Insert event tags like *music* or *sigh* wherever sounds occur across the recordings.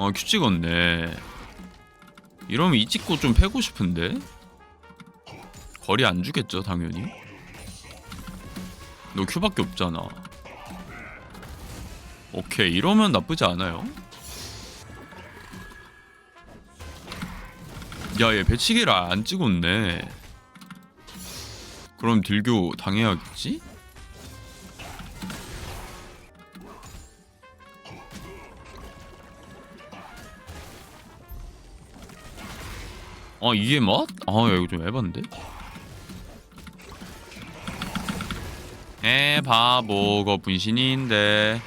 어, 큐 찍었네. 이러면 이 찍고 좀 패고 싶은데? 거리 안 주겠죠, 당연히. 너 큐밖에 없잖아. 오케이, 이러면 나쁘지 않아요. 야, 얘 배치기를 안 찍었네. 그럼 딜교 당해야겠지? 아 이게 맛? 아 야, 이거 좀 에반데? 에 바보가 분신인데.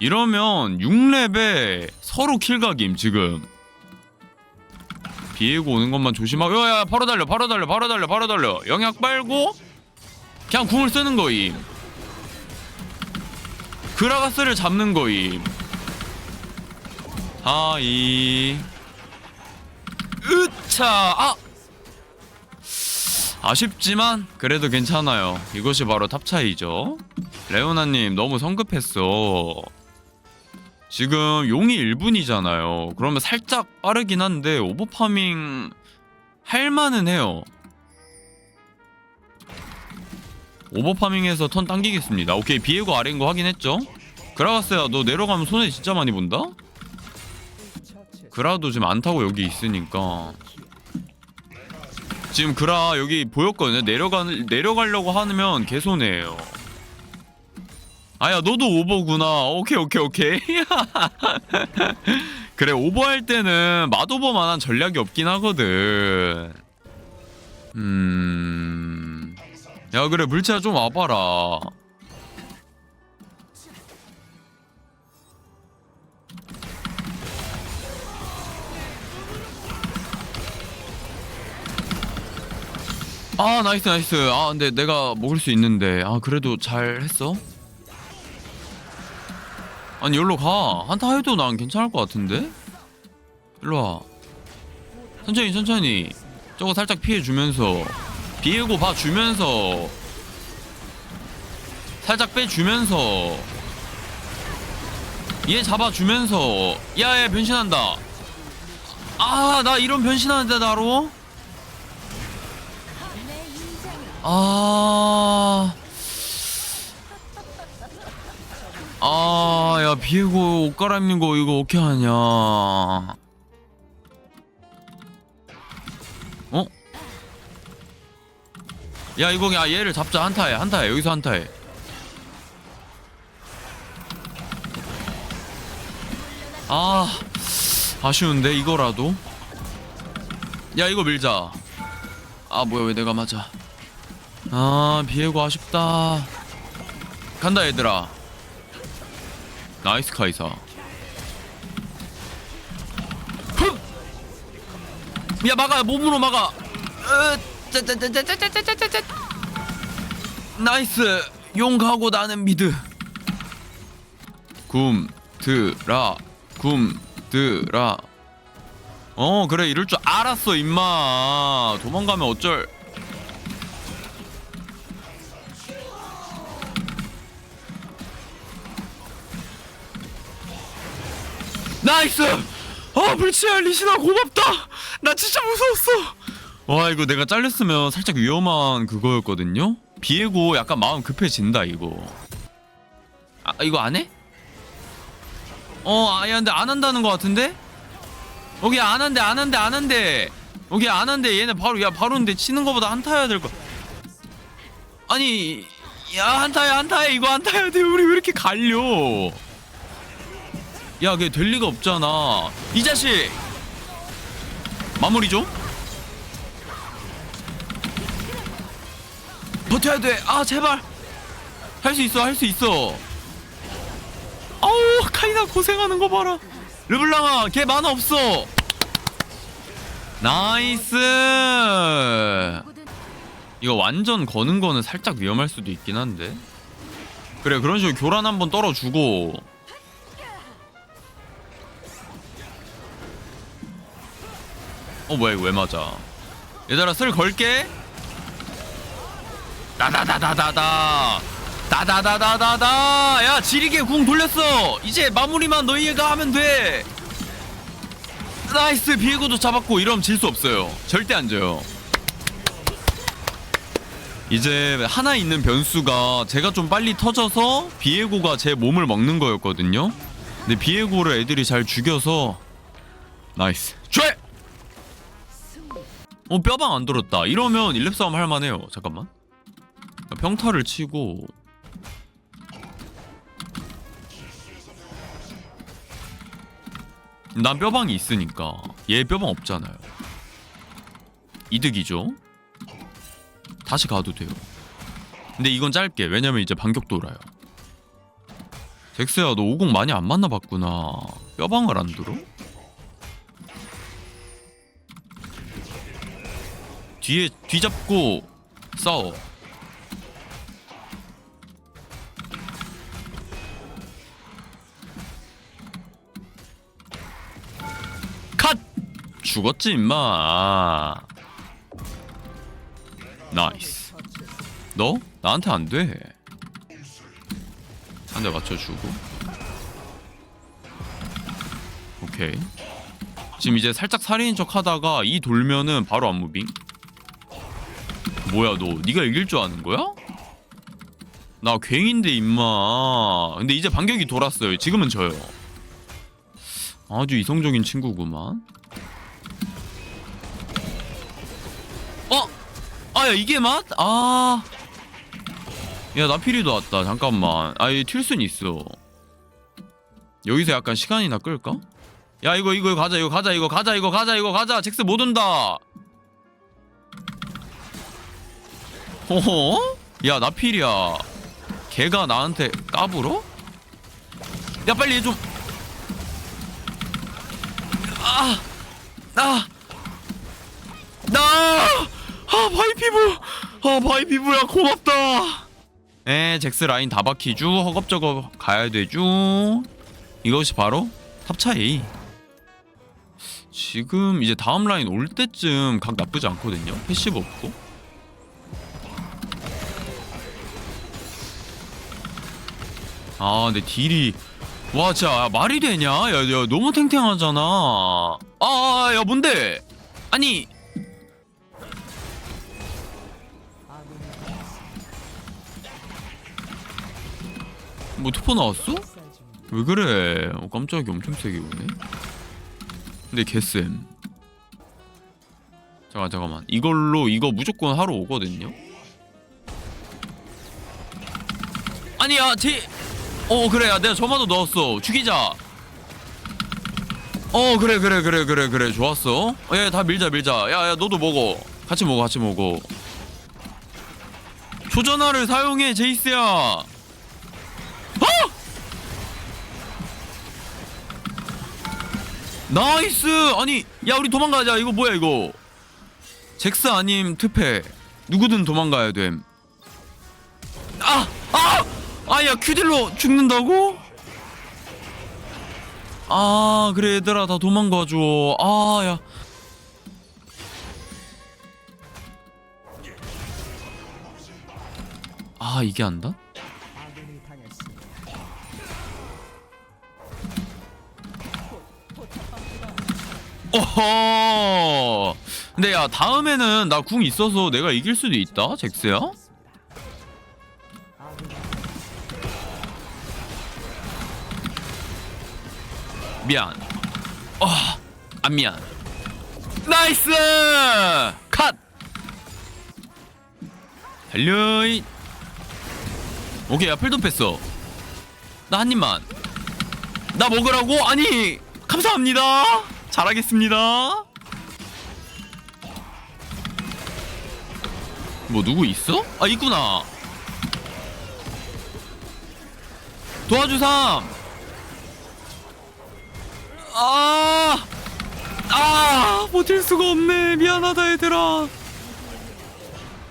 이러면 6렙에 서로 킬각임 지금. 비에고 오는 것만 조심하고 야야 바로 달려 바로 달려 바로 달려 바로 달려. 영약 빨고 그냥 궁을 쓰는 거임. 그라가스를 잡는 거임. 하이 으차. 아! 아쉽지만 그래도 괜찮아요. 이것이 바로 탑 차이죠. 레오나님 너무 성급했어. 지금 용이 1분이잖아요. 그러면 살짝 빠르긴 한데 오버파밍 할만은 해요. 오버파밍해서 턴 당기겠습니다. 오케이 비에고 아래인 거 확인했죠? 그라가스야 너 내려가면 손해 진짜 많이 본다 그라도 지금 안 타고 여기 있으니까 지금 그라 여기 보였거든요. 내려가 내려가려고 하면 개손해예요. 아야 너도 오버구나. 오케이 오케이 오케이. *laughs* 그래 오버할 때는 맛오버만한 전략이 없긴 하거든. 음. 야 그래 물체야 좀 와봐라. 아 나이스 나이스. 아 근데 내가 먹을 수 있는데. 아 그래도 잘 했어? 아니 여기로 가. 한타 해도 난 괜찮을 것 같은데? 일로 와. 천천히 천천히. 저거 살짝 피해주면서. 비에고 봐주면서. 살짝 빼주면서. 얘 잡아주면서. 야야 변신한다. 아 나 이런 변신하는데 나로 아. 아, 야, 비에고 옷 갈아입는 거 이거 어떻게 하냐. 어? 야, 이거 야, 얘를 잡자. 한타해. 한타해. 여기서 한타해. 아. 아쉬운데 이거라도. 야, 이거 밀자. 아, 뭐야 왜 내가 맞아. 아 비에고 아쉽다. 간다 얘들아. 나이스 카이사. 야 막아 몸으로 막아. 나이스. 용하고 나는 미드. 굼드라. 굼드라. 어 그래 이럴 줄 알았어 임마. 도망가면 어쩔. 나이스! 아 불치야 리신아 고맙다! 나 진짜 무서웠어! 와 이거 내가 잘렸으면 살짝 위험한 그거였거든요? 비에고 약간 마음 급해진다 이거 아 이거 안 해? 어 아야 근데 안 한다는 거 같은데? 여기 안 한대 안 한대 안 한대 여기 안 한대 얘네 바로 야 바로 근데 치는 거보다 한타해야 될거 아니 야 한타해 한타해 이거 한타해야 돼 우리 왜 이렇게 갈려 야, 그게 될 리가 없잖아. 이 자식! 마무리 좀? 버텨야 돼. 아, 제발! 할 수 있어, 할 수 있어. 아우, 카이나 고생하는 거 봐라. 르블랑아, 걔 만화 없어. 나이스! 이거 완전 거는 거는 살짝 위험할 수도 있긴 한데. 그래, 그런 식으로 교란 한번 떨어주고. 어 뭐야 이거 왜 맞아? 얘들아 쓸 걸게. 다다다다다다 다다다다다다 야 지리게 궁 돌렸어. 이제 마무리만 너희가 하면 돼. 나이스 비에고도 잡았고 이러면 질 수 없어요. 절대 안 져요. 이제 하나 있는 변수가 제가 좀 빨리 터져서 비에고가 제 몸을 먹는 거였거든요. 근데 비에고를 애들이 잘 죽여서 나이스. 촤! 어 뼈방 안 들었다. 이러면 1렙 싸움 할만해요. 잠깐만. 평타를 치고. 난 뼈방이 있으니까. 얘 뼈방 없잖아요. 이득이죠. 다시 가도 돼요. 근데 이건 짧게. 왜냐면 이제 반격 돌아요. 잭스야 너 오공 많이 안 만나봤구나. 뼈방을 안 들어? 뒤에 뒤잡고 싸워. 컷! 죽었지 임마. 나이스. 너? 나한테 안돼. 한 대 맞춰주고. 오케이. 지금 이제 살짝 살인인 척 하다가 이 돌면은 바로 안무빙 뭐야 너? 네가 이길 줄 아는 거야? 나 괭인데 임마. 근데 이제 반격이 돌았어요. 지금은 져요. 아주 이성적인 친구구만. 어? 아야 이게 맛? 아... 야 나피리도 왔다. 잠깐만. 아얘 튈순 있어. 여기서 약간 시간이나 끌까? 야 이거 이거 가자 이거 가자 이거 가자 이거 가자 이거 가자. 잭스 못 온다 어허? 야 나필이야 걔가 나한테 까불어? 야 빨리 좀 아! 아! 나! 아 바이 피부! 아 바이 피부야 고맙다 에 잭스 라인 다 박히죠 허겁저겁 가야 되죠 이것이 바로 탑 차이 지금 이제 다음 라인 올 때쯤 각 나쁘지 않거든요 패시브 없고 아 근데 딜이 와 진짜 야, 말이 되냐? 야, 야 너무 탱탱하잖아. 아 야 뭔데? 아니. 뭐 투포 나왔어? 왜 그래? 어, 깜짝이야 엄청 세게 오네. 근데 개쌤. 잠깐 잠깐만. 이걸로 이거 무조건 하러 오거든요? 아니야 제 어 그래. 야 내가 저마도 넣었어. 죽이자. 어 그래 그래 그래 그래 그래. 좋았어. 예 다 밀자 밀자. 야야 너도 먹어. 같이 먹어 같이 먹어. 조전화를 사용해 제이스야. 어! 나이스! 아니 야 우리 도망가자. 이거 뭐야 이거? 잭스 아님 트페 누구든 도망가야 됨. 아! 아! 아야 큐딜로 죽는다고? 아 그래 얘들아 다 도망가줘 아야 아 이게 안다? 어허 근데 야 다음에는 나 궁 있어서 내가 이길 수도 있다 잭스야 미안. 어 안 미안. 나이스! 컷! 달려이. 오케이 야 필도 뺐어. 나 한 입만. 나 먹으라고? 아니 감사합니다. 잘하겠습니다. 뭐 누구 있어? 아 있구나. 도와주삼 아, 아, 버틸 수가 없네. 미안하다, 얘들아.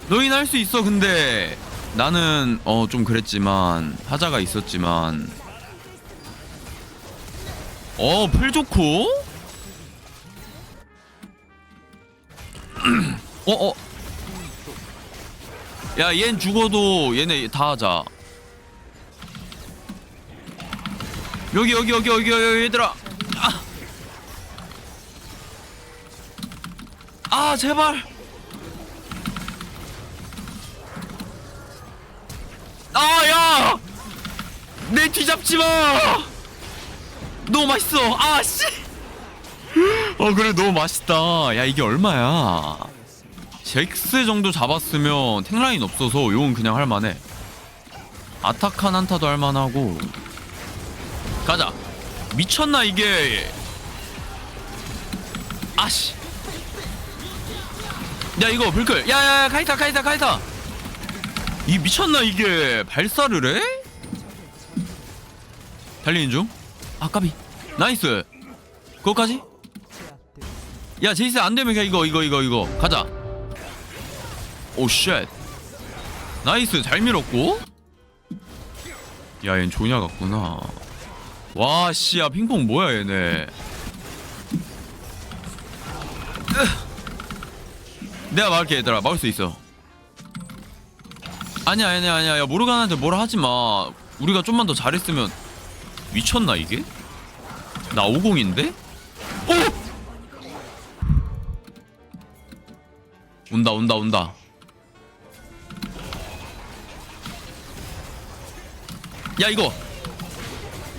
너희는 할 수 있어, 근데. 나는, 어, 좀 그랬지만, 하자가 있었지만. 어, 풀 좋고? *clears throat* 어, 어. 야, 얜 죽어도 얘네 다 하자. 여기, 여기, 여기, 여기, 여기, 얘들아. 아 제발. 아야! 내 뒤잡지 마! 너무 맛있어. 아씨! 어 그래 너무 맛있다. 야 이게 얼마야? 잭스 정도 잡았으면 탱라인 없어서 용은 그냥 할만해. 아타칸 한타도 할만하고. 가자. 미쳤나 이게? 아씨 야 이거 불클. 야야야 카이타 카이타 카이타 이 미쳤나 이게? 발사를 해? 달리는 중? 아까비. 나이스. 그거까지? 야 제이스 안 되면 그냥 이거 이거 이거 이거. 가자. 오쉣. 나이스. 잘 밀었고. 야 얜 조냐 같구나. 와 씨야 핑퐁 뭐야 얘네 내가 막을게 얘들아. 막을 수 있어. 아니야 아니야 아니야. 야 모르가나한테 뭐라 하지마. 우리가 좀만 더 잘했으면. 미쳤나 이게? 나 50인데? 오! 온다 온다 온다. 야 이거.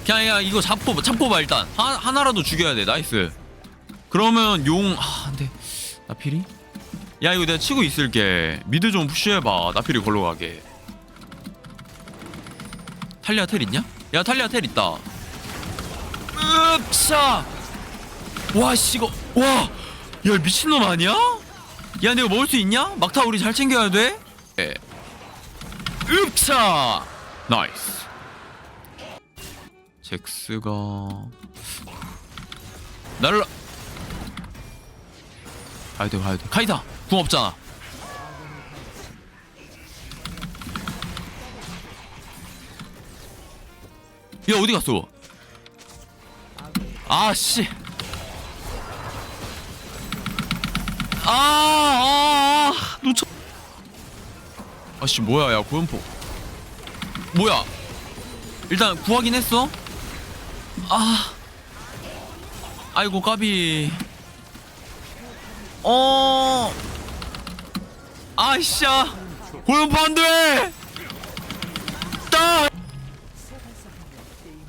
그냥 야 이거 잡고 잡고 봐 일단. 하, 하나라도 죽여야 돼. 나이스. 그러면 용 아, 안돼. 나필이 야 이거 내가 치고 있을게. 미드 좀 푸시해봐 나필이 걸로 가게. 탈리아 텔 있냐? 야 탈리아 텔 있다. 으쌰 와씨 이거 와야 미친놈 아니야? 야 내가 먹을 수 있냐? 막타 우리 잘 챙겨야 돼? 예. 으쌰 나이스. 잭스가 날라. 가야돼 가야돼. 카이다 궁 없잖아. 야 어디 갔어 아씨. 아, 아, 아 놓쳐 아씨 뭐야 야 고연포. 뭐야? 일단 구하긴 했어? 아. 아이고 까비. 어 아이씨야 고연포 안돼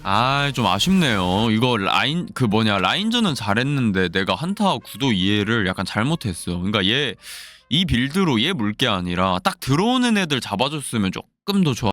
아좀 아쉽네요. 이거 라인 그 뭐냐 라인전은 잘했는데 내가 한타 구도 이해를 약간 잘못했어 그러니까 얘 이 빌드로 얘 물게 아니라 딱 들어오는 애들 잡아줬으면 조금 더 좋아